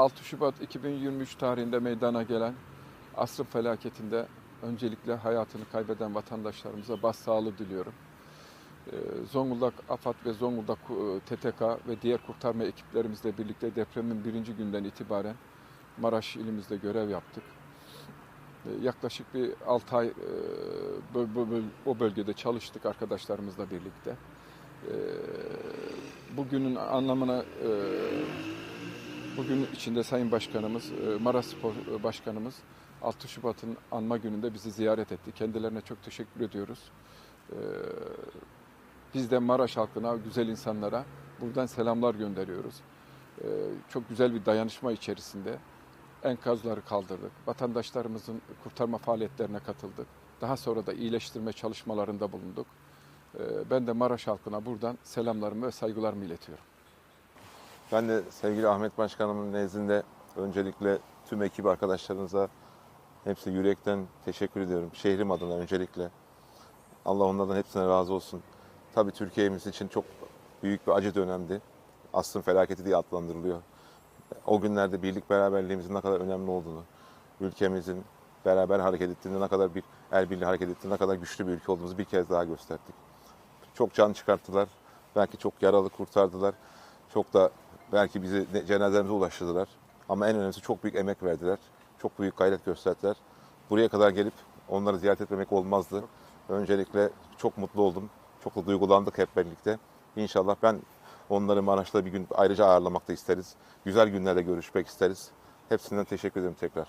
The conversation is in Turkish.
6 Şubat 2023 tarihinde meydana gelen asrın felaketinde öncelikle hayatını kaybeden vatandaşlarımıza başsağlığı diliyorum. Ee, Zonguldak AFAD ve Zonguldak e, TTK ve diğer kurtarma ekiplerimizle birlikte depremin birinci günden itibaren Maraş ilimizde görev yaptık. Ee, Yaklaşık bir 6 ay e, o bölgede çalıştık arkadaşlarımızla birlikte. Ee, Bugünün anlamına e, bugün içinde Sayın Başkanımız, e, Maraş Spor Başkanımız 6 Şubat'ın anma gününde bizi ziyaret etti. Kendilerine çok teşekkür ediyoruz. Ee, Biz de Maraş halkına, güzel insanlara buradan selamlar gönderiyoruz. Çok güzel bir dayanışma içerisinde enkazları kaldırdık. Vatandaşlarımızın kurtarma faaliyetlerine katıldık. Daha sonra da iyileştirme çalışmalarında bulunduk. Ben de Maraş halkına buradan selamlarımı ve saygılarımı iletiyorum. Ben de sevgili Ahmet Başkanımın nezdinde öncelikle tüm ekip arkadaşlarınıza hepsi yürekten teşekkür ediyorum. Şehrim adına öncelikle. Allah onlardan hepsine razı olsun. Tabii Türkiye'miz için çok büyük bir acı dönemdi. Asrın felaketi diye adlandırılıyor. O günlerde birlik beraberliğimizin ne kadar önemli olduğunu, ülkemizin beraber hareket ettiğinde ne kadar bir el birliği hareket ettiğinde ne kadar güçlü bir ülke olduğumuzu bir kez daha gösterdik. Çok can çıkarttılar. Belki çok yaralı kurtardılar. Çok da belki bizi cenazemize ulaştırdılar. Ama en önemlisi çok büyük emek verdiler. Çok büyük gayret gösterdiler. Buraya kadar gelip onları ziyaret etmemek olmazdı. Öncelikle çok mutlu oldum. Çok da duygulandık hep birlikte. İnşallah ben onları Maraş'ta bir gün ayrıca ağırlamak da isteriz. Güzel günlerde görüşmek isteriz. Hepsinden teşekkür ederim tekrar.